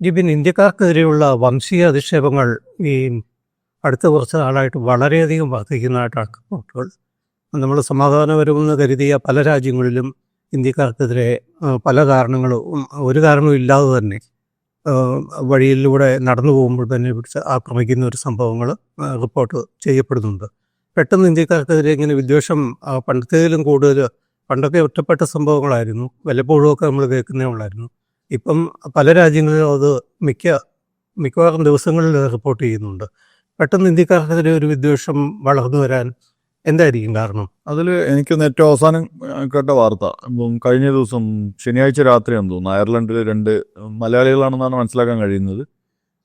ജിബിൻ ഇന്ത്യക്കാർക്കെതിരെയുള്ള വംശീയ അധിക്ഷേപങ്ങൾ ഈ അടുത്ത കുറച്ച് നാളായിട്ട് വളരെയധികം വർദ്ധിക്കുന്നതായിട്ടാണ് റിപ്പോർട്ടുകൾ നമ്മൾ സമാധാനപരമെന്ന് കരുതിയ പല രാജ്യങ്ങളിലും ഇന്ത്യക്കാർക്കെതിരെ പല കാരണങ്ങളും ഒരു കാരണവും ഇല്ലാതെ തന്നെ വഴിയിലൂടെ നടന്നു പോകുമ്പോൾ തന്നെ പിടിച്ച് ആക്രമിക്കുന്ന ഒരു സംഭവങ്ങൾ റിപ്പോർട്ട് ചെയ്യപ്പെടുന്നുണ്ട്. പെട്ടെന്ന് ഇന്ത്യക്കാർക്കെതിരെ ഇങ്ങനെ വിദ്വേഷം പണ്ടത്തേതിലും കൂടുതൽ പണ്ടൊക്കെ ഒറ്റപ്പെട്ട സംഭവങ്ങളായിരുന്നു. വല്ലപ്പോഴും ഒക്കെ നമ്മൾ കേൾക്കുന്നേ ഉള്ളായിരുന്നു. ഇപ്പം പല രാജ്യങ്ങളിലും അത് മിക്ക മിക്കവാറും ദിവസങ്ങളിൽ റിപ്പോർട്ട് ചെയ്യുന്നുണ്ട്. പെട്ടെന്ന് ഇന്ത്യക്കാർക്കെതിരെ ഒരു വിദ്വേഷം വളർന്നു വരാൻ എന്തായിരിക്കും കാരണം? അതിൽ എനിക്കൊന്ന് ഏറ്റവും അവസാനം കേട്ട വാർത്ത. ഇപ്പം കഴിഞ്ഞ ദിവസം ശനിയാഴ്ച രാത്രി എന്ന് തോന്നുന്നു അയർലൻഡിലെ രണ്ട് മലയാളികളാണെന്നാണ് മനസ്സിലാക്കാൻ കഴിയുന്നത്.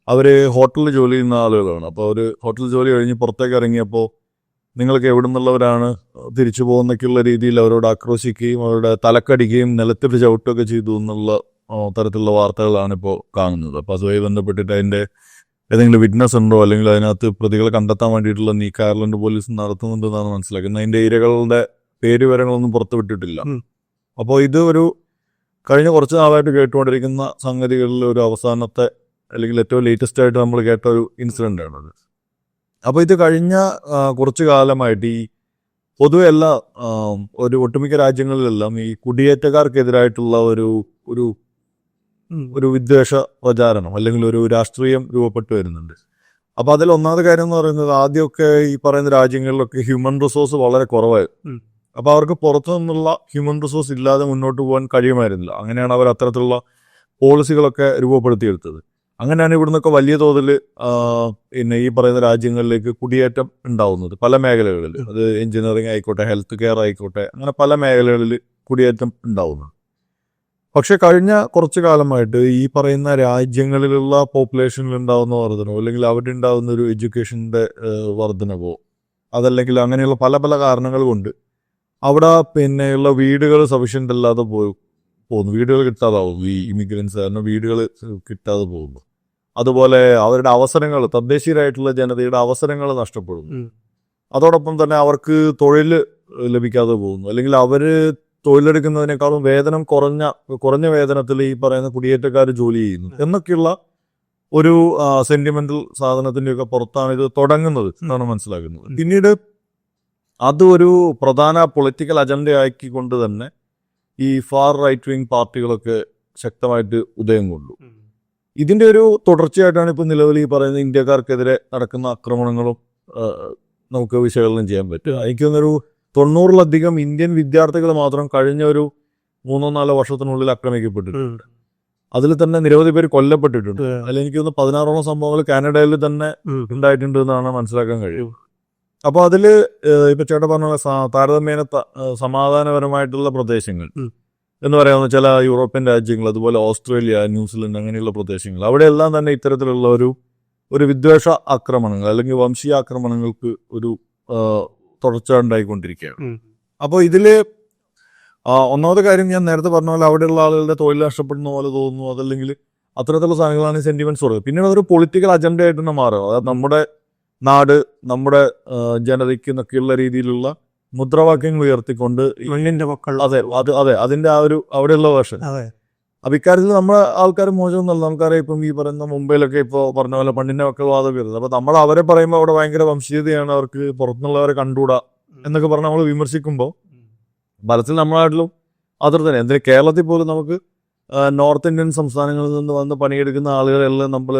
അവർ ഹോട്ടലിൽ ജോലി ചെയ്യുന്ന ആളുകളാണ്. അപ്പോൾ അവർ ഹോട്ടൽ ജോലി കഴിഞ്ഞ് പുറത്തേക്ക് ഇറങ്ങിയപ്പോൾ നിങ്ങൾക്ക് എവിടെ നിന്നുള്ളവരാണ് തിരിച്ചു പോകുന്നൊക്കെയുള്ള രീതിയിൽ അവരോട് ആക്രോശിക്കുകയും അവരുടെ തലക്കടിക്കുകയും നിലത്തിട്ട് ചവിട്ടുകയൊക്കെ ചെയ്തു എന്നുള്ള തരത്തിലുള്ള വാർത്തകളാണ് ഇപ്പോൾ കാണുന്നത്. അപ്പോൾ അതുമായി ബന്ധപ്പെട്ടിട്ട് അതിന്റെ ഏതെങ്കിലും വിറ്റ്നസ് ഉണ്ടോ? അല്ലെങ്കിൽ അതിനകത്ത് പ്രതികളെ കണ്ടെത്താൻ വേണ്ടിയിട്ടുള്ള നീക്കം അയർലൻഡ് പോലീസ് നടത്തുന്നുണ്ടെന്നാണ് മനസ്സിലാക്കുന്നത്. അതിന്റെ ഇരകളുടെ പേര് വിവരങ്ങളൊന്നും പുറത്തുവിട്ടിട്ടില്ല അപ്പോൾ ഇത് ഒരു കഴിഞ്ഞ കുറച്ച് നാളായിട്ട് കേട്ടുകൊണ്ടിരിക്കുന്ന സംഗതികളിൽ ഒരു അവസാനത്തെ അല്ലെങ്കിൽ ഏറ്റവും ലേറ്റസ്റ്റ് ആയിട്ട് നമ്മൾ കേട്ട ഒരു ഇൻസിഡന്റ് ആണത് അപ്പോൾ ഇത് കഴിഞ്ഞ കുറച്ച് കാലമായിട്ട് ഈ പൊതുവെ എല്ലാ ഒരു ഒട്ടുമിക്ക രാജ്യങ്ങളിലെല്ലാം ഈ കുടിയേറ്റക്കാർക്കെതിരായിട്ടുള്ള ഒരു ഒരു ഒരു വിദ്വേഷ പ്രചാരണം അല്ലെങ്കിൽ ഒരു രാഷ്ട്രീയം രൂപപ്പെട്ടു വരുന്നുണ്ട്. അപ്പൊ അതിൽ ഒന്നാമത്തെ കാര്യം എന്ന് പറയുന്നത് ആദ്യമൊക്കെ ഈ പറയുന്ന രാജ്യങ്ങളിലൊക്കെ ഹ്യൂമൻ റിസോഴ്സ് വളരെ കുറവായിരുന്നു അപ്പോൾ അപ്പൊ അവർക്ക് പുറത്തു നിന്നുള്ള ഹ്യൂമൻ റിസോഴ്സ് ഇല്ലാതെ മുന്നോട്ട് പോകാൻ കഴിയുമായിരുന്നില്ല. അങ്ങനെയാണ് അവർ അത്തരത്തിലുള്ള പോളിസികളൊക്കെ രൂപപ്പെടുത്തിയെടുത്തത്. അങ്ങനെയാണ് ഇവിടുന്നൊക്കെ വലിയ തോതിൽ പിന്നെ ഈ പറയുന്ന രാജ്യങ്ങളിലേക്ക് കുടിയേറ്റം ഉണ്ടാവുന്നത് പല മേഖലകളിൽ. അത് എഞ്ചിനീയറിംഗ് ആയിക്കോട്ടെ ഹെൽത്ത് കെയർ ആയിക്കോട്ടെ അങ്ങനെ പല മേഖലകളിൽ കുടിയേറ്റം ഉണ്ടാവുന്നത്. പക്ഷെ കഴിഞ്ഞ കുറച്ചു കാലമായിട്ട് ഈ പറയുന്ന രാജ്യങ്ങളിലുള്ള പോപ്പുലേഷനിൽ ഉണ്ടാകുന്ന വർധനവോ അല്ലെങ്കിൽ അവിടെ ഉണ്ടാകുന്ന ഒരു എഡ്യൂക്കേഷന്റെ വർധനവോ അതല്ലെങ്കിൽ അങ്ങനെയുള്ള പല പല കാരണങ്ങൾ കൊണ്ട് അവിടെ പിന്നെയുള്ള വീടുകൾ സഫീഷ്യന്റ് അല്ലാതെ പോയി പോകുന്നു. വീടുകൾ കിട്ടാതാവും. ഈ ഇമിഗ്രൻസ് കാരണം വീടുകൾ കിട്ടാതെ പോകുന്നു. അതുപോലെ അവരുടെ അവസരങ്ങൾ തദ്ദേശീയരായിട്ടുള്ള ജനതയുടെ അവസരങ്ങൾ നഷ്ടപ്പെടുന്നു. അതോടൊപ്പം തന്നെ അവർക്ക് തൊഴിൽ ലഭിക്കാതെ പോകുന്നു. അല്ലെങ്കിൽ അവർ തൊഴിലെടുക്കുന്നതിനേക്കാളും വേതനം കുറഞ്ഞ കുറഞ്ഞ വേതനത്തിൽ ഈ പറയുന്ന കുടിയേറ്റക്കാർ ജോലി ചെയ്യുന്നു. എന്നൊക്കെയുള്ള ഒരു സെന്റിമെന്റൽ സാധനത്തിന്റെ ഒക്കെ പുറത്താണ് ഇത് തുടങ്ങുന്നത് എന്നാണ് മനസ്സിലാക്കുന്നത്. പിന്നീട് അത് ഒരു പ്രധാന പൊളിറ്റിക്കൽ അജണ്ട ആക്കിക്കൊണ്ട് തന്നെ ഈ ഫാർ റൈറ്റ് വിങ് പാർട്ടികളൊക്കെ ശക്തമായിട്ട് ഉദയം കൊണ്ടു. ഇതിന്റെ ഒരു തുടർച്ചയായിട്ടാണ് ഇപ്പൊ നിലവിൽ ഈ പറയുന്ന ഇന്ത്യക്കാർക്കെതിരെ നടക്കുന്ന ആക്രമണങ്ങളും നമുക്ക് വിശകലനം ചെയ്യാൻ പറ്റും എനിക്ക് തോന്നുന്നൊരു തൊണ്ണൂറിലധികം ഇന്ത്യൻ വിദ്യാർത്ഥികൾ മാത്രം കഴിഞ്ഞ ഒരു മൂന്നോ നാലോ വർഷത്തിനുള്ളിൽ ആക്രമിക്കപ്പെട്ടിട്ടുണ്ട്. അതിൽ തന്നെ നിരവധി പേര് കൊല്ലപ്പെട്ടിട്ടുണ്ട്. അതിൽ എനിക്ക് തോന്നുന്നു പതിനാറോളം സംഭവങ്ങൾ കാനഡയിൽ തന്നെ ഉണ്ടായിട്ടുണ്ട് എന്നാണ് മനസ്സിലാക്കാൻ കഴിയും അപ്പൊ അതിൽ ഇപ്പൊ ചേട്ടൻ പറഞ്ഞ താരതമ്യേന സമാധാനപരമായിട്ടുള്ള പ്രദേശങ്ങൾ എന്ന് പറയാവുന്ന ചില യൂറോപ്യൻ രാജ്യങ്ങൾ അതുപോലെ ഓസ്ട്രേലിയ ന്യൂസിലൻഡ് അങ്ങനെയുള്ള പ്രദേശങ്ങൾ അവിടെയെല്ലാം തന്നെ ഇത്തരത്തിലുള്ള ഒരു ഒരു വിദ്വേഷ ആക്രമണങ്ങൾ അല്ലെങ്കിൽ വംശീയ ആക്രമണങ്ങൾക്ക് ഒരു തുടർച്ച ഉണ്ടായിക്കൊണ്ടിരിക്കുകയാണ്. അപ്പോൾ ഇതിൽ ഒന്നാമത് ഒന്നാമത്തെ കാര്യം ഞാൻ നേരത്തെ പറഞ്ഞ പോലെ അവിടെയുള്ള ആളുകളുടെ തൊഴിൽ നഷ്ടപ്പെടുന്ന പോലെ തോന്നുന്നു. അതല്ലെങ്കിൽ അത്തരത്തിലുള്ള സാധനങ്ങളാണ് സെന്റിമെന്റ്സ് പറയുന്നത് പിന്നെ അതൊരു പൊളിറ്റിക്കൽ അജണ്ട ആയിട്ട് തന്നെ മാറും. അതായത് നമ്മുടെ നാട് നമ്മുടെ ജനതയ്ക്ക് എന്നൊക്കെയുള്ള രീതിയിലുള്ള മുദ്രാവാക്യങ്ങൾ ഉയർത്തിക്കൊണ്ട് മണ്ണിന്റെ മക്കൾ അതെ അത് അതെ അതിന്റെ ആ ഒരു അവിടെയുള്ള വേർഷൻ. അപ്പൊ ഇക്കാര്യത്തിൽ നമ്മുടെ ആൾക്കാർ മോശമൊന്നുമല്ല. നമുക്കറിയാം ഇപ്പം ഈ പറയുന്ന മുംബൈയിലൊക്കെ ഇപ്പോൾ പറഞ്ഞ പോലെ പണ്ടിന്റെ ഒക്കെ വാദം വരുന്നത്. അപ്പൊ നമ്മൾ അവരെ പറയുമ്പോൾ അവിടെ ഭയങ്കര വംശീയതയാണ് അവർക്ക് പുറത്തുനിന്നുള്ളവരെ കണ്ടുകൂടാ എന്നൊക്കെ പറഞ്ഞ് നമ്മൾ വിമർശിക്കുമ്പോൾ ഫലത്തിൽ നമ്മളായിട്ടും അതിർ തന്നെ. എന്തിന് കേരളത്തിൽ പോലും നമുക്ക് നോർത്ത് ഇന്ത്യൻ സംസ്ഥാനങ്ങളിൽ നിന്ന് വന്ന് പണിയെടുക്കുന്ന ആളുകളെല്ലാം നമ്മൾ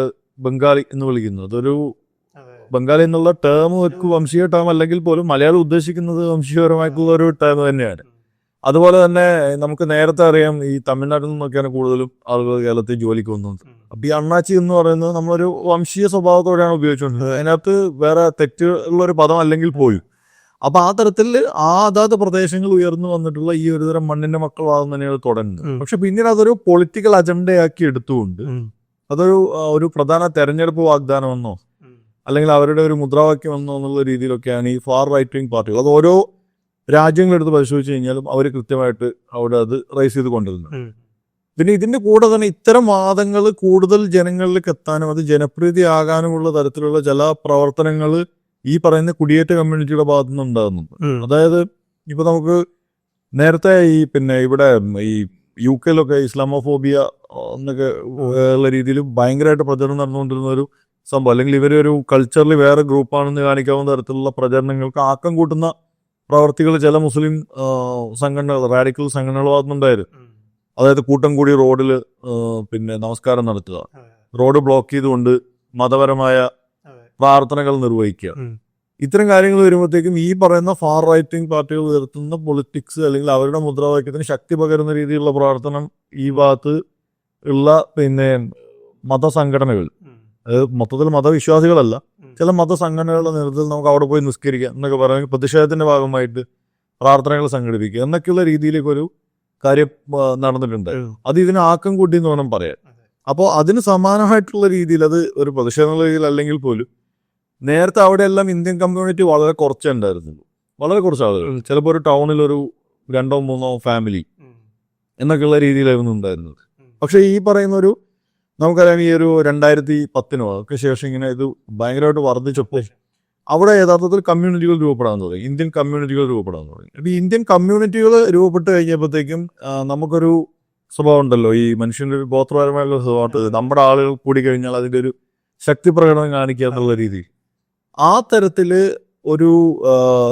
ബംഗാളി എന്ന് വിളിക്കുന്നു. അതൊരു ബംഗാളി എന്നുള്ള ടേം ഒരു വംശീയ ടേം അല്ലെങ്കിൽ പോലും മലയാളം ഉദ്ദേശിക്കുന്നത് വംശീയപരമായിട്ടുള്ള ഒരു ടേം തന്നെയാണ്. അതുപോലെ തന്നെ നമുക്ക് നേരത്തെ അറിയാം ഈ തമിഴ്നാട്ടിൽ നിന്നൊക്കെയാണ് കൂടുതലും ആളുകൾ കേരളത്തിൽ ജോലിക്ക് വന്നത് അപ്പൊ ഈ അണ്ണാച്ചി എന്ന് പറയുന്നത് നമ്മളൊരു വംശീയ സ്വഭാവത്തോടെയാണ് ഉപയോഗിച്ചുകൊണ്ടിരുന്നത്. അതിനകത്ത് വേറെ തെറ്റുള്ള ഒരു പദം അല്ലെങ്കിൽ പോലും അപ്പൊ ആ തരത്തിൽ ആ അതാത് പ്രദേശങ്ങൾ ഉയർന്നു വന്നിട്ടുള്ള ഈ ഒരു തരം മണ്ണിന്റെ മക്കളാകും തന്നെയാണ് തുടങ്ങുന്നത് പക്ഷെ പിന്നീട് അതൊരു പൊളിറ്റിക്കൽ അജണ്ടയാക്കി എടുത്തുകൊണ്ട് അതൊരു ഒരു പ്രധാന തെരഞ്ഞെടുപ്പ് വാഗ്ദാനമെന്നോ അല്ലെങ്കിൽ അവരുടെ ഒരു മുദ്രാവാക്യം എന്നോ എന്നുള്ള രീതിയിലൊക്കെയാണ് ഈ ഫാർ റൈറ്റ് വിങ് പാർട്ടികൾ. അത് ഓരോ രാജ്യങ്ങളെടുത്ത് പരിശോധിച്ച് കഴിഞ്ഞാലും അവർ കൃത്യമായിട്ട് അവിടെ അത് റൈസ് ചെയ്ത് കൊണ്ടുവരുന്നു. പിന്നെ ഇതിന്റെ കൂടെ തന്നെ ഇത്തരം വാദങ്ങൾ കൂടുതൽ ജനങ്ങളിലേക്ക് എത്താനും അത് ജനപ്രീതി ആകാനുമുള്ള തരത്തിലുള്ള ചില പ്രവർത്തനങ്ങൾ ഈ പറയുന്ന കുടിയേറ്റ കമ്മ്യൂണിറ്റിയുടെ ഭാഗത്തു നിന്ന് ഉണ്ടാകുന്നുണ്ട് അതായത് ഇപ്പൊ നമുക്ക് നേരത്തെ ഈ പിന്നെ ഇവിടെ ഈ യു കെയിലൊക്കെ ഇസ്ലാമോഫോബിയ എന്നൊക്കെ ഉള്ള രീതിയിൽ ഭയങ്കരമായിട്ട് പ്രചരണം നടന്നുകൊണ്ടിരുന്ന ഒരു സംഭവം. അല്ലെങ്കിൽ ഇവരൊരു കൾച്ചറിൽ വേറെ ഗ്രൂപ്പാണെന്ന് കാണിക്കാവുന്ന തരത്തിലുള്ള പ്രചരണങ്ങൾക്ക് ആക്കം കൂട്ടുന്ന പ്രവർത്തികൾ ചില മുസ്ലിം സംഘടനകൾ റാഡിക്കൽ സംഘടനകൾ ഭാഗത്തുനിന്നുണ്ടായിരുന്നു അതായത് കൂട്ടം കൂടി റോഡിൽ പിന്നെ നമസ്കാരം നടത്തുക. റോഡ് ബ്ലോക്ക് ചെയ്തുകൊണ്ട് മതപരമായ പ്രാർത്ഥനകൾ നിർവഹിക്കുക. ഇത്തരം കാര്യങ്ങൾ വരുമ്പോഴത്തേക്കും ഈ പറയുന്ന ഫാർ റൈറ്റിംഗ് പാർട്ടികൾ ഉയർത്തുന്ന പൊളിറ്റിക്സ് അല്ലെങ്കിൽ അവരുടെ മുദ്രാവാക്യത്തിന് ശക്തി പകരുന്ന രീതിയിലുള്ള പ്രവർത്തനം ഈ ഭാഗത്ത് ഉള്ള പിന്നെ മതസംഘടനകൾ അത് മൊത്തത്തിൽ മതവിശ്വാസികളല്ല. ചില മതസംഘടനകളുടെ നേതൃത്വത്തിൽ നമുക്ക് അവിടെ പോയി നിസ്കരിക്കാം എന്നൊക്കെ പറയുന്നത് പ്രതിഷേധത്തിന്റെ ഭാഗമായിട്ട് പ്രാർത്ഥനകൾ സംഘടിപ്പിക്കുക എന്നൊക്കെയുള്ള രീതിയിലേക്ക് ഒരു കാര്യം നടന്നിട്ടുണ്ട്. അത് ഇതിന് ആക്കം കൂട്ടി എന്ന് വേണം പറയാൻ. അപ്പോൾ അതിന് സമാനമായിട്ടുള്ള രീതിയിൽ അത് ഒരു പ്രതിഷേധ രീതിയിൽ അല്ലെങ്കിൽ പോലും നേരത്തെ അവിടെയെല്ലാം ഇന്ത്യൻ കമ്മ്യൂണിറ്റി വളരെ കുറച്ചേ ഉണ്ടായിരുന്നുള്ളൂ. വളരെ കുറച്ച് ആളുകൾ. ചിലപ്പോൾ ഒരു ടൗണിൽ ഒരു രണ്ടോ മൂന്നോ ഫാമിലി എന്നൊക്കെയുള്ള രീതിയിലായിരുന്നു ഉണ്ടായിരുന്നത്. പക്ഷേ ഈ പറയുന്ന ഒരു നമുക്കറിയാം ഈ ഒരു രണ്ടായിരത്തി പത്തിനോ ഒക്കെ ശേഷം ഇങ്ങനെ ഇത് ഭയങ്കരമായിട്ട് വർദ്ധിച്ചപ്പോൾ അവിടെ യഥാർത്ഥത്തിൽ കമ്മ്യൂണിറ്റികൾ രൂപപ്പെടാൻ തുടങ്ങി. ഇന്ത്യൻ കമ്മ്യൂണിറ്റികൾ രൂപപ്പെടാൻ തുടങ്ങി. അപ്പൊ ഈ ഇന്ത്യൻ കമ്മ്യൂണിറ്റികൾ രൂപപ്പെട്ട് കഴിഞ്ഞപ്പോഴത്തേക്കും നമുക്കൊരു സ്വഭാവം ഉണ്ടല്ലോ. ഈ മനുഷ്യന്റെ ഒരു ഗോത്രപരമായുള്ള സ്വഭാവം. നമ്മുടെ ആളുകൾ കൂടി കഴിഞ്ഞാൽ അതിന്റെ ഒരു ശക്തി പ്രകടനം കാണിക്കുക എന്നുള്ള രീതി. ആ തരത്തിൽ ഒരു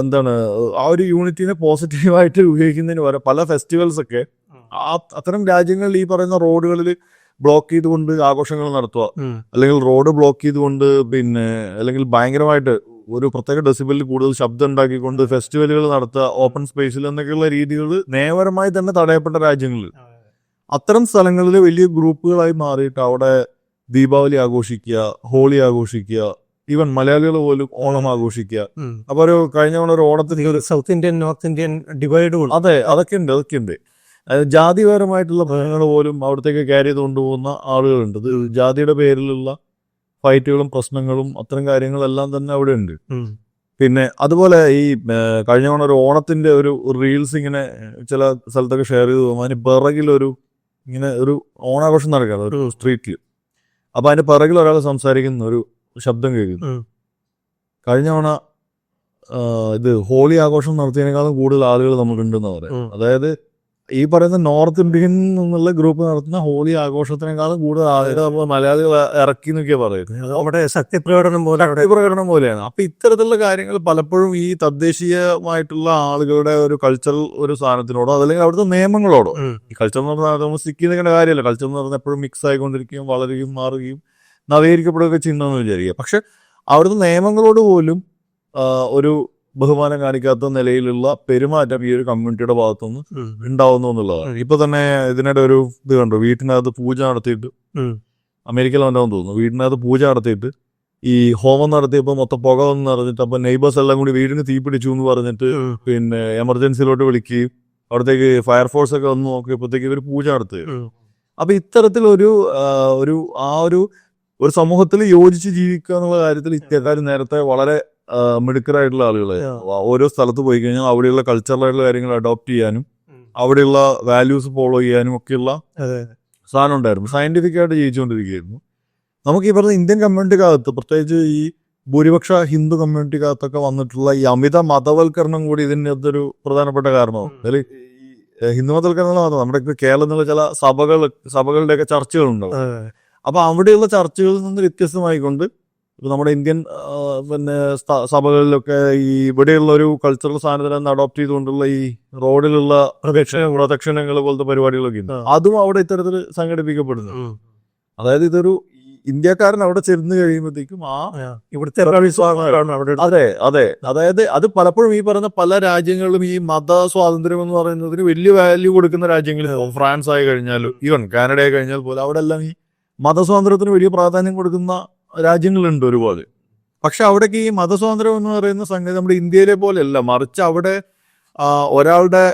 എന്താണ് ആ ഒരു യൂണിറ്റിനെ പോസിറ്റീവായിട്ട് ഉപയോഗിക്കുന്നതിന് പല ഫെസ്റ്റിവൽസ് ഒക്കെ ആ അത്തരം രാജ്യങ്ങളിൽ ഈ പറയുന്ന റോഡുകളിൽ ബ്ലോക്ക് ചെയ്തുകൊണ്ട് ആഘോഷങ്ങൾ നടത്തുക. അല്ലെങ്കിൽ റോഡ് ബ്ലോക്ക് ചെയ്തുകൊണ്ട് പിന്നെ അല്ലെങ്കിൽ ഭയങ്കരമായിട്ട് ഒരു പ്രത്യേക ഡെസിബിളിൽ കൂടുതൽ ശബ്ദം ഉണ്ടാക്കിക്കൊണ്ട് ഫെസ്റ്റിവലുകൾ നടത്തുക ഓപ്പൺ സ്പേസിൽ എന്നൊക്കെയുള്ള രീതികൾ നിയമപരമായി തന്നെ തടയപ്പെട്ട രാജ്യങ്ങളിൽ. അത്തരം സ്ഥലങ്ങളിൽ വലിയ ഗ്രൂപ്പുകളായി മാറിയിട്ട് അവിടെ ദീപാവലി ആഘോഷിക്കുക ഹോളി ആഘോഷിക്കുക ഈവൻ മലയാളികൾ പോലും ഓണം ആഘോഷിക്കുക. അപ്പൊ ഒരു കഴിഞ്ഞ തവണ ഒരു ഓണത്തിന് south Indian north Indian divide അതെ അതൊക്കെ ഉണ്ട് അതൊക്കെ ഉണ്ട്. ജാതിപരമായിട്ടുള്ള പ്രശ്നങ്ങൾ പോലും അവിടത്തേക്ക് ക്യാരി ചെയ്ത് കൊണ്ടുപോകുന്ന ആളുകളുണ്ട്. ഇത് ജാതിയുടെ പേരിലുള്ള ഫൈറ്റുകളും പ്രശ്നങ്ങളും അത്തരം കാര്യങ്ങളെല്ലാം തന്നെ അവിടെ ഉണ്ട് പിന്നെ അതുപോലെ ഈ കഴിഞ്ഞ തവണ ഒരു ഓണത്തിന്റെ ഒരു റീൽസ് ഇങ്ങനെ ചില സ്ഥലത്തൊക്കെ ഷെയർ ചെയ്തു. പോകുമ്പോൾ അതിന് പിറകിലൊരു ഇങ്ങനെ ഒരു ഓണാഘോഷം നടക്കുകയാണ് ഒരു സ്ട്രീറ്റിൽ അപ്പൊ അതിന്റെ പിറകിൽ ഒരാൾ സംസാരിക്കുന്ന ഒരു ശബ്ദം കേൾക്കുന്നു. കഴിഞ്ഞ തവണ ഇത് ഹോളി ആഘോഷം നടത്തിയതിനേക്കാളും കൂടുതൽ ആളുകൾ നമുക്കുണ്ടെന്ന് പറയാം. അതായത് ഈ പറയുന്ന നോർത്ത് ഇന്ത്യൻ എന്നുള്ള ഗ്രൂപ്പ് നടത്തുന്ന ഹോളി ആഘോഷത്തിനേക്കാളും കൂടുതൽ ആദ്യം നമ്മൾ മലയാളികൾ ഇറക്കി നോക്കിയാ പറയുന്നത്. അവിടെ ശക്തിപ്രകടനം പോലെ അവിടെ പ്രകടനം പോലെയാണ്. അപ്പൊ ഇത്തരത്തിലുള്ള കാര്യങ്ങൾ പലപ്പോഴും ഈ തദ്ദേശീയമായിട്ടുള്ള ആളുകളുടെ ഒരു കൾച്ചറൽ ഒരു സാധനത്തിനോടോ അതല്ലെങ്കിൽ അവിടുത്തെ നിയമങ്ങളോടോ. ഈ കൾച്ചർ എന്ന് പറഞ്ഞാൽ നമ്മൾ സ്റ്റിക്ക് കാര്യമല്ല. കൾച്ചർ എന്ന് പറഞ്ഞാൽ എപ്പോഴും മിക്സ് ആയിക്കൊണ്ടിരിക്കുകയും വളരുകയും മാറുകയും നവീകരിക്കപ്പെടുകയൊക്കെ ചെയ്യുന്നതെന്ന് വിചാരിക്കുക. പക്ഷെ അവിടുത്തെ നിയമങ്ങളോട് പോലും ഒരു ബഹുമാനം കാണിക്കാത്ത നിലയിലുള്ള പെരുമാറ്റം ഈ ഒരു കമ്മ്യൂണിറ്റിയുടെ ഭാഗത്തുനിന്ന്. ഉണ്ടാവുന്നു എന്നുള്ളതാണ് ഇപ്പൊ തന്നെ ഇതിനിടെ ഒരു ഇത് കണ്ടു വീട്ടിനകത്ത് പൂജ നടത്തിയിട്ട്. അമേരിക്കയിൽ ഉണ്ടാവും തോന്നുന്നു വീടിനകത്ത് പൂജ നടത്തിയിട്ട് ഈ ഹോമം നടത്തിയപ്പോൾ മൊത്തം പുക വന്ന് നടന്നിട്ട് അപ്പൊ നെയ്ബേഴ്സ് എല്ലാം കൂടി വീടിന് തീ പിടിച്ചു എന്ന് പറഞ്ഞിട്ട്. പിന്നെ എമർജൻസിയിലോട്ട് വിളിക്കുകയും അവിടത്തേക്ക് ഫയർഫോഴ്സ് ഒക്കെ വന്ന് നോക്കിയപ്പോഴത്തേക്ക് ഇവർ പൂജ നടത്തുക. അപ്പൊ ഇത്തരത്തിലൊരു ഒരു ആ ഒരു ഒരു സമൂഹത്തിൽ യോജിച്ച് ജീവിക്കുക എന്നുള്ള കാര്യത്തിൽ ഇത്തരക്കാർ നേരത്തെ വളരെ മിടുക്കരായിട്ടുള്ള ആളുകളെ. ഓരോ സ്ഥലത്ത് പോയി കഴിഞ്ഞാൽ അവിടെയുള്ള കൾച്ചറലായിട്ടുള്ള കാര്യങ്ങൾ അഡോപ്റ്റ് ചെയ്യാനും. അവിടെയുള്ള വാല്യൂസ് ഫോളോ ചെയ്യാനും ഒക്കെയുള്ള സാധനം ഉണ്ടായിരുന്നു. സയന്റിഫിക് ആയിട്ട് ജീവിച്ചുകൊണ്ടിരിക്കുകയായിരുന്നു. നമുക്ക് ഈ പറഞ്ഞ ഇന്ത്യൻ കമ്മ്യൂണിറ്റിക്കകത്ത് പ്രത്യേകിച്ച് ഈ ഭൂരിപക്ഷ ഹിന്ദു കമ്മ്യൂണിറ്റിക്കകത്തൊക്കെ വന്നിട്ടുള്ള ഈ അമിത മതവൽക്കരണം കൂടി ഇതിന്റെ അകത്തൊരു പ്രധാനപ്പെട്ട കാരണമാണ്. അതിൽ ഈ ഹിന്ദു മതവൽക്കരണം മാത്രം നമ്മുടെ ഇപ്പൊ കേരളത്തിലുള്ള ചില സഭകൾ സഭകളുടെയൊക്കെ ചർച്ചകളുണ്ടാവും. അപ്പൊ അവിടെയുള്ള ചർച്ചകളിൽ നിന്ന് വ്യത്യസ്തമായിക്കൊണ്ട് ഇപ്പൊ നമ്മുടെ ഇന്ത്യൻ പിന്നെ സഭകളിലൊക്കെ ഈ ഇവിടെയുള്ള ഒരു കൾച്ചറൽ സാധനത്തിനെ അഡോപ്റ്റ് ചെയ്തുകൊണ്ടുള്ള ഈ റോഡിലുള്ള പ്രദക്ഷിണ പ്രദക്ഷിണങ്ങൾ പോലത്തെ പരിപാടികളൊക്കെ ഉണ്ട്. അതും അവിടെ ഇത്തരത്തിൽ സംഘടിപ്പിക്കപ്പെടുന്നു. അതായത് ഇതൊരു ഇന്ത്യക്കാരൻ അവിടെ ചെന്ന് കഴിയുമ്പോഴത്തേക്കും ആ. ഇവിടുത്തെ അതെ അതെ. അതായത് അത് പലപ്പോഴും ഈ പറയുന്ന പല രാജ്യങ്ങളിലും ഈ മത സ്വാതന്ത്ര്യം എന്ന് പറയുന്നതിന് വലിയ വാല്യൂ കൊടുക്കുന്ന രാജ്യങ്ങളിൽ ഫ്രാൻസ് ആയി കഴിഞ്ഞാലും ഈവൻ കാനഡ ആയി കഴിഞ്ഞാൽ പോലും അവിടെ എല്ലാം ഈ മതസ്വാതന്ത്ര്യത്തിന് വലിയ പ്രാധാന്യം കൊടുക്കുന്ന രാജ്യങ്ങളുണ്ട് ഒരുപാട് പക്ഷെ അവിടേക്ക് ഈ മതസ്വാതന്ത്ര്യം എന്ന് പറയുന്ന സംഗതി നമ്മുടെ ഇന്ത്യയിലെ പോലെയല്ല. മറിച്ച് അവിടെ ഒരാളുടെ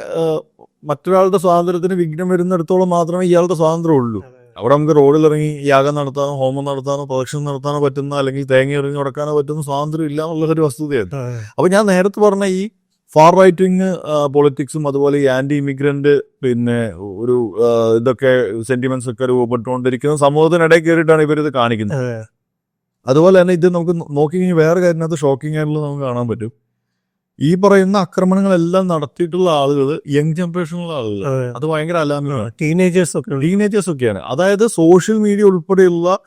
മറ്റൊരാളുടെ സ്വാതന്ത്ര്യത്തിന് വിഘ്നം വരുന്നിടത്തോളം മാത്രമേ ഇയാളുടെ സ്വാതന്ത്ര്യം ഉള്ളൂ അവിടെ നമുക്ക് റോഡിൽ ഇറങ്ങി യാഗം നടത്താനോ ഹോമം നടത്താനോ പ്രദക്ഷിണം നടത്താനോ പറ്റുന്ന അല്ലെങ്കിൽ തേങ്ങ എറിഞ്ഞ് ഉടക്കാനോ പറ്റുന്ന സ്വാതന്ത്ര്യം ഇല്ല എന്നുള്ള ഒരു വസ്തുതയാണ് അപ്പോൾ അപ്പൊ ഞാൻ നേരത്തെ പറഞ്ഞ ഈ ഫാർ റൈറ്റ് വിങ് പൊളിറ്റിക്സും അതുപോലെ ഈ ആന്റി ഇമിഗ്രന്റ് പിന്നെ ഒരു ഇതൊക്കെ സെന്റിമെന്റ്സ് ഒക്കെ രൂപപ്പെട്ടുകൊണ്ടിരിക്കുന്ന സമൂഹത്തിനിടയിൽ കയറിയിട്ടാണ് ഇവരിത് കാണിക്കുന്നത്. അതുപോലെ തന്നെ ഇത് നമുക്ക് നോക്കിക്കഴിഞ്ഞാൽ നോക്കി കഴിഞ്ഞാൽ വേറെ കാര്യത്തിനകത്ത് ഷോക്കിംഗ് ആയിട്ടുള്ള നമുക്ക് കാണാൻ പറ്റും. ഈ പറയുന്ന ആക്രമണങ്ങളെല്ലാം നടത്തിയിട്ടുള്ള ആളുകൾ യങ് ജനറേഷനുള്ള ആളുകൾ അത്. ഭയങ്കര അലാമിനാണ് ടീനേജേഴ്സ് ഒക്കെ. ടീനേജേഴ്സ് ഒക്കെയാണ്. അതായത് സോഷ്യൽ മീഡിയ ഉൾപ്പെടെയുള്ള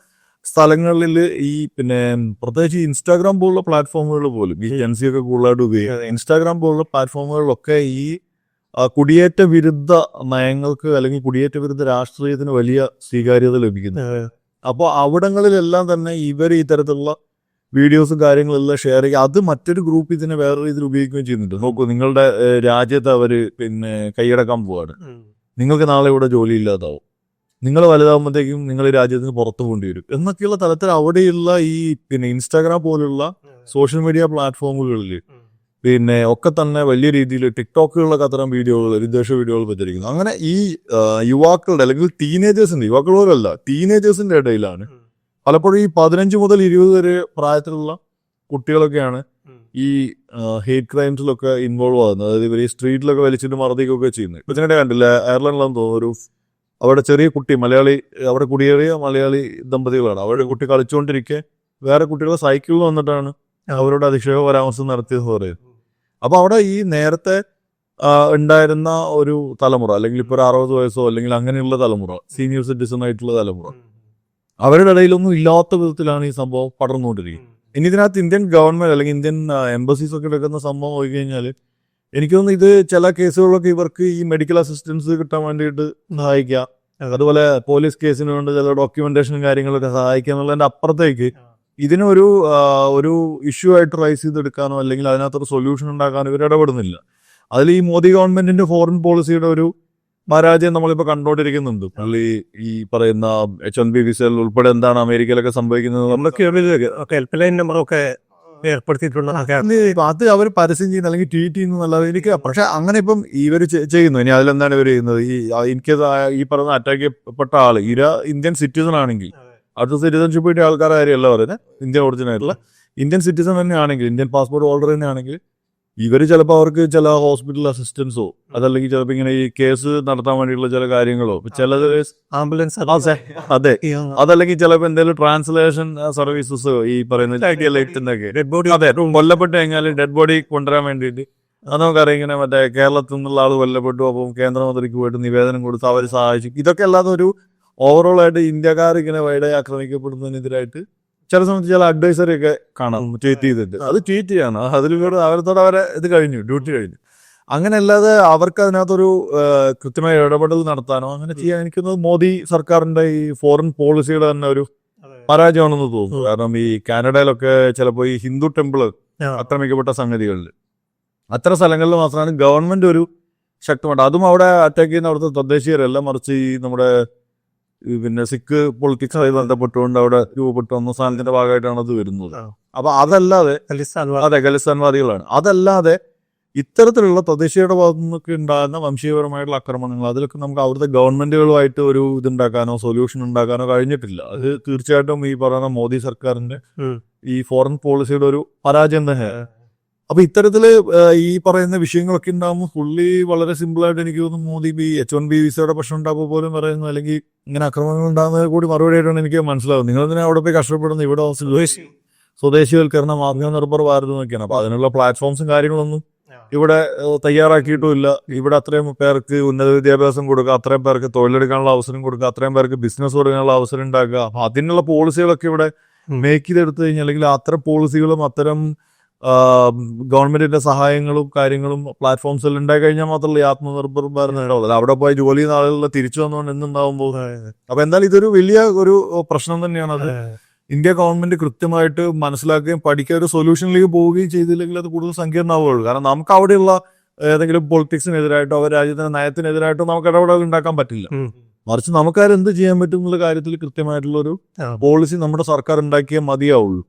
സ്ഥലങ്ങളിൽ ഈ പിന്നെ പ്രത്യേകിച്ച് ഇൻസ്റ്റാഗ്രാം പോലുള്ള പ്ലാറ്റ്ഫോമുകൾ പോലും ഈ ജൻസി ഒക്കെ കൂടുതലായിട്ട് ഉപയോഗിക്കുന്നത് ഇൻസ്റ്റാഗ്രാം പോലുള്ള പ്ലാറ്റ്ഫോമുകളിലൊക്കെ ഈ കുടിയേറ്റ വിരുദ്ധ നയങ്ങൾക്ക് അല്ലെങ്കിൽ കുടിയേറ്റ വിരുദ്ധ രാഷ്ട്രീയത്തിന് വലിയ സ്വീകാര്യത ലഭിക്കുന്നു. അപ്പോൾ അവിടങ്ങളിലെല്ലാം തന്നെ ഇവർ ഈ തരത്തിലുള്ള വീഡിയോസും കാര്യങ്ങളെല്ലാം ഷെയർ ചെയ്യുക. അത് മറ്റൊരു ഗ്രൂപ്പ് ഇതിനെ വേറെ രീതിയിൽ ഉപയോഗിക്കുകയും ചെയ്യുന്നുണ്ട്. നോക്കൂ നിങ്ങളുടെ രാജ്യത്ത് അവർ പിന്നെ കൈയടക്കാൻ പോവാണ്. നിങ്ങൾക്ക് നാളെ ഇവിടെ ജോലി ഇല്ലാതാവും നിങ്ങൾ വലുതാകുമ്പോഴത്തേക്കും നിങ്ങൾ രാജ്യത്തിന് പുറത്തു പോകേണ്ടി വരും. എന്നൊക്കെയുള്ള തലത്തിൽ അവിടെയുള്ള ഈ പിന്നെ ഇൻസ്റ്റാഗ്രാം പോലുള്ള സോഷ്യൽ മീഡിയ പ്ലാറ്റ്ഫോമുകളിൽ. പിന്നെ ഒക്കെ തന്നെ വലിയ രീതിയിൽ ടിക്ടോക്കുകളിലൊക്കെ അത്തരം വീഡിയോകൾ വിദ്വേഷ വീഡിയോകൾ പ്രചരിക്കുന്നു അങ്ങനെ ഈ യുവാക്കളുടെ അല്ലെങ്കിൽ ടീനേജേഴ്സിന്റെ യുവാക്കൾ പോലല്ല ടീനേജേഴ്സിന്റെ ഇടയിലാണ് പലപ്പോഴും ഈ പതിനഞ്ച് മുതൽ ഇരുപത് വരെ പ്രായത്തിലുള്ള കുട്ടികളൊക്കെയാണ് ഈ ഹേറ്റ് ക്രൈംസിലൊക്കെ ഇൻവോൾവ് ആകുന്നത് അതായത് ഇവർ ഈ സ്ട്രീറ്റിലൊക്കെ വലിച്ചിട്ട് മറുതിക്കൊക്കെ ചെയ്യുന്നത്. ഇപ്പൊ ഇതിനിടെ കണ്ടില്ല അയർലൻഡിലാന്ന് തോന്നുന്നു ഒരു അവിടെ ചെറിയ കുട്ടി മലയാളി അവിടെ കുടിയേറിയ മലയാളി ദമ്പതികളാണ്. അവരുടെ കുട്ടി കളിച്ചുകൊണ്ടിരിക്കെ വേറെ കുട്ടികൾ സൈക്കിളിൽ വന്നിട്ടാണ് അവരോട് അധിക്ഷേപ പരാമർശം നടത്തിയത് പറയുന്നത്. അപ്പൊ അവിടെ ഈ നേരത്തെ ഉണ്ടായിരുന്ന ഒരു തലമുറ അല്ലെങ്കിൽ ഇപ്പൊ ഒരു അറുപത് വയസ്സോ അല്ലെങ്കിൽ അങ്ങനെയുള്ള തലമുറ സീനിയർ സിറ്റിസൺ ആയിട്ടുള്ള തലമുറ അവരുടെ ഇടയിലൊന്നും ഇല്ലാത്ത വിധത്തിലാണ് ഈ സംഭവം പടർന്നുകൊണ്ടിരിക്കുന്നത്. ഇനി ഇതിനകത്ത് ഇന്ത്യൻ ഗവൺമെന്റ് അല്ലെങ്കിൽ ഇന്ത്യൻ എംബസീസ് ഒക്കെ എടുക്കുന്ന സംഭവം നോക്കി കഴിഞ്ഞാൽ എനിക്ക് തോന്നുന്നു ഇത് ചില കേസുകളൊക്കെ ഇവർക്ക് ഈ മെഡിക്കൽ അസിസ്റ്റൻസ് കിട്ടാൻ വേണ്ടിയിട്ട് സഹായിക്കാം. അതുപോലെ പോലീസ് കേസിന് വേണ്ടി ചില ഡോക്യുമെന്റേഷനും കാര്യങ്ങളൊക്കെ സഹായിക്കുക എന്നുള്ളതിന്റെ അപ്പുറത്തേക്ക് ഇതിനൊരു ഒരു ഇഷ്യൂ ആയിട്ട് റൈസ് ചെയ്തെടുക്കാനോ അല്ലെങ്കിൽ അതിനകത്തൊരു സൊല്യൂഷൻ ഉണ്ടാക്കാനോ ഇവർ ഇടപെടുന്നില്ല. അതിൽ ഈ മോദി ഗവൺമെന്റിന്റെ ഫോറിൻ പോളിസിയുടെ ഒരു പരാജയം നമ്മളിപ്പോൾ കണ്ടുകൊണ്ടിരിക്കുന്നുണ്ട് പുള്ളി ഈ പറയുന്ന എച്ച് എൻ ബി വിസയിൽ ഉൾപ്പെടെ എന്താണ് അമേരിക്കയിലൊക്കെ സംഭവിക്കുന്നത് നമ്മൾ നമ്മളൊക്കെ ഒക്കെ ഹെൽപ്പ് ലൈൻ നമ്പറൊക്കെ ഏർപ്പെടുത്തിയിട്ടുള്ള അത് അവർ പരസ്യം ചെയ്യുന്ന അല്ലെങ്കിൽ ട്വീറ്റ് ചെയ്യുന്ന എനിക്ക് പക്ഷെ അങ്ങനെ ഇപ്പം ഇവർ ചെയ്യുന്നു. ഇനി അതിലെന്താണ് ഇവർ ചെയ്യുന്നത്? ഈ എനിക്ക് ഈ പറഞ്ഞ അറ്റാക്ക് ചെയ്യപ്പെട്ട ആൾ ഇര ഇന്ത്യൻ സിറ്റിസൺ ആണെങ്കിൽ അടുത്ത സിറ്റിസൺഷിപ്പ് കിട്ടിയ ആൾക്കാരായിരിക്കും അല്ല പറയുന്നത് ഇന്ത്യൻ ഒറിജിനൽ ആയിട്ടുള്ള. ഇന്ത്യൻ സിറ്റിസൺ തന്നെ ആണെങ്കിൽ ഇന്ത്യൻ പാസ്പോർട്ട് ഹോൾഡർ തന്നെ ആണെങ്കിൽ ഇവർ ചിലപ്പോൾ അവർക്ക് ചില ഹോസ്പിറ്റൽ അസിസ്റ്റൻസോ അതല്ലെങ്കിൽ ചിലപ്പോൾ ഇങ്ങനെ ഈ കേസ് നടത്താൻ വേണ്ടിയിട്ടുള്ള ചില കാര്യങ്ങളോ. ചിലത് ആംബുലൻസ് അതെ. അതെ അതല്ലെങ്കിൽ ചിലപ്പോൾ എന്തെങ്കിലും ട്രാൻസ്ലേഷൻ സർവീസസ് ഈ പറയുന്ന ഡെഡ് ബോഡി അതെ കൊല്ലപ്പെട്ട് കഴിഞ്ഞാൽ ഡെഡ് ബോഡി കൊണ്ടുവരാൻ വേണ്ടിയിട്ട്. അത് നമുക്കറിയാം ഇങ്ങനെ മറ്റേ കേരളത്തിൽ നിന്നുള്ള ആൾ കൊല്ലപ്പെട്ടു അപ്പം കേന്ദ്രമന്ത്രിക്ക് പോയിട്ട് നിവേദനം കൊടുത്ത് അവർ സഹായിച്ചു. ഇതൊക്കെ അല്ലാതെ ഒരു ഓവറോൾ ആയിട്ട് ഇന്ത്യക്കാർ ഇങ്ങനെ വൈഡായി ആക്രമിക്കപ്പെടുന്നതിനെതിരായിട്ട് ചില സമയത്ത് ചില അഡ്വൈസറി ഒക്കെ കാണാം ട്വീറ്റ് ചെയ്തിട്ട്. അത് ട്വീറ്റ് ചെയ്യാണ്. അതിലൂടെ അവരത്തോടെ അവരെ ഇത് കഴിഞ്ഞു ഡ്യൂട്ടി കഴിഞ്ഞു. അങ്ങനെ അല്ലാതെ അവർക്ക് അതിനകത്തൊരു കൃത്യമായ ഇടപെടൽ നടത്താനോ അങ്ങനെ ചെയ്യാൻ എനിക്കുന്നത് മോദി സർക്കാരിന്റെ ഈ ഫോറിൻ പോളിസിയുടെ തന്നെ ഒരു പരാജയമാണെന്ന് തോന്നുന്നു. കാരണം ഈ കാനഡയിലൊക്കെ ചിലപ്പോൾ ഈ ഹിന്ദു ടെമ്പിൾ ആക്രമിക്കപ്പെട്ട സംഗതികളിൽ അത്ര സ്ഥലങ്ങളിൽ മാത്രമാണ് ഗവൺമെന്റ് ഒരു ശക്തമായിട്ട്. അതും അവിടെ അറ്റാക്ക് ചെയ്യുന്ന അവിടുത്തെ തദ്ദേശീയരല്ല മറിച്ച് ഈ നമ്മുടെ പിന്നെ സിഖ് പൊളിറ്റിക്സുമായി ബന്ധപ്പെട്ടുകൊണ്ട് അവിടെ രൂപപ്പെട്ട വന്ന സാധനത്തിന്റെ ഭാഗമായിട്ടാണ് അത് വരുന്നത്. അപ്പൊ അതല്ലാതെ അതെ ഖലിസ്ഥാൻവാദികളാണ്. അതല്ലാതെ ഇത്തരത്തിലുള്ള തദ്ദേശീയരുടെ ഭാഗത്തു നിന്നൊക്കെ ഉണ്ടാകുന്ന വംശീയപരമായിട്ടുള്ള ആക്രമണങ്ങൾ അതിലൊക്കെ നമുക്ക് അവിടുത്തെ ഗവൺമെന്റുകളുമായിട്ട് ഒരു ഇതുണ്ടാക്കാനോ സൊല്യൂഷൻ ഉണ്ടാക്കാനോ കഴിഞ്ഞിട്ടില്ല. അത് തീർച്ചയായിട്ടും ഈ പറയുന്ന മോദി സർക്കാരിന്റെ ഈ ഫോറിൻ പോളിസിയുടെ ഒരു പരാജയം തന്നെയാണ് അപ്പൊ ഇത്തരത്തിൽ ഈ പറയുന്ന വിഷയങ്ങളൊക്കെ ഉണ്ടാകുമ്പോൾ പുള്ളി വളരെ സിമ്പിൾ ആയിട്ട് എനിക്ക് തോന്നുന്നു Modi B H one B വിസയുടെ പ്രശ്നം ഉണ്ടാകുമ്പോൾ പോലും പറയുന്നു. അല്ലെങ്കിൽ ഇങ്ങനെ അക്രമങ്ങൾ ഉണ്ടാകുന്നത് കൂടി മറുപടി ആയിട്ടാണ് എനിക്ക് മനസ്സിലാവുന്നത്. നിങ്ങൾ തന്നെ അവിടെ പോയി കഷ്ടപ്പെടുന്നത്? ഇവിടെ സ്വദേശി സ്വദേശിവൽക്കരണം ആത്മനിർഭർ ഭാരത് എന്നൊക്കെയാണ്. അപ്പൊ അതിനുള്ള പ്ലാറ്റ്ഫോംസും കാര്യങ്ങളൊന്നും ഇവിടെ തയ്യാറാക്കിയിട്ടുമില്ല. ഇവിടെ അത്രയും പേർക്ക് ഉന്നത വിദ്യാഭ്യാസം കൊടുക്കുക അത്രയും പേർക്ക് തൊഴിലെടുക്കാനുള്ള അവസരം കൊടുക്കുക അത്രയും പേർക്ക് ബിസിനസ് തുടങ്ങാനുള്ള അവസരം ഉണ്ടാക്കുക. അപ്പൊ അതിനുള്ള പോളിസികളൊക്കെ ഇവിടെ. മേക്ക് ചെയ്തെടുത്തു കഴിഞ്ഞാൽ അല്ലെങ്കിൽ അത്തരം പോളിസികളും അത്തരം ഗവൺമെന്റിന്റെ സഹായങ്ങളും കാര്യങ്ങളും പ്ലാറ്റ്ഫോംസിൽ ഉണ്ടായി കഴിഞ്ഞാൽ മാത്രമല്ല ആത്മനിർഭർ ഭാരത് അവിടെ പോയി ജോലി ചെയ്യുന്ന ആളുകൾ തിരിച്ചു വന്നുകൊണ്ട് എന്തുണ്ടാവുമ്പോൾ അപ്പൊ എന്തായാലും ഇതൊരു വലിയ ഒരു പ്രശ്നം തന്നെയാണ് അത്. ഇന്ത്യ ഗവൺമെന്റ് കൃത്യമായിട്ട് മനസ്സിലാക്കുകയും പഠിക്കുക ഒരു സൊല്യൂഷനിലേക്ക് പോവുകയും ചെയ്തില്ലെങ്കിൽ അത് കൂടുതൽ സങ്കീർണമാവുകയുള്ളൂ കാരണം നമുക്ക് അവിടെയുള്ള ഏതെങ്കിലും പൊളിറ്റിക്സിനെതിരായിട്ടോ അവർ രാജ്യത്തിന്റെ നയത്തിനെതിരായിട്ടോ നമുക്ക് ഇടപെടൽ ഉണ്ടാക്കാൻ പറ്റില്ല. മറിച്ച് നമുക്കാരെന്ത് ചെയ്യാൻ പറ്റും എന്നുള്ള കാര്യത്തിൽ കൃത്യമായിട്ടുള്ള ഒരു പോളിസി നമ്മുടെ സർക്കാർ ഉണ്ടാക്കിയാൽ മതിയാവുള്ളൂ.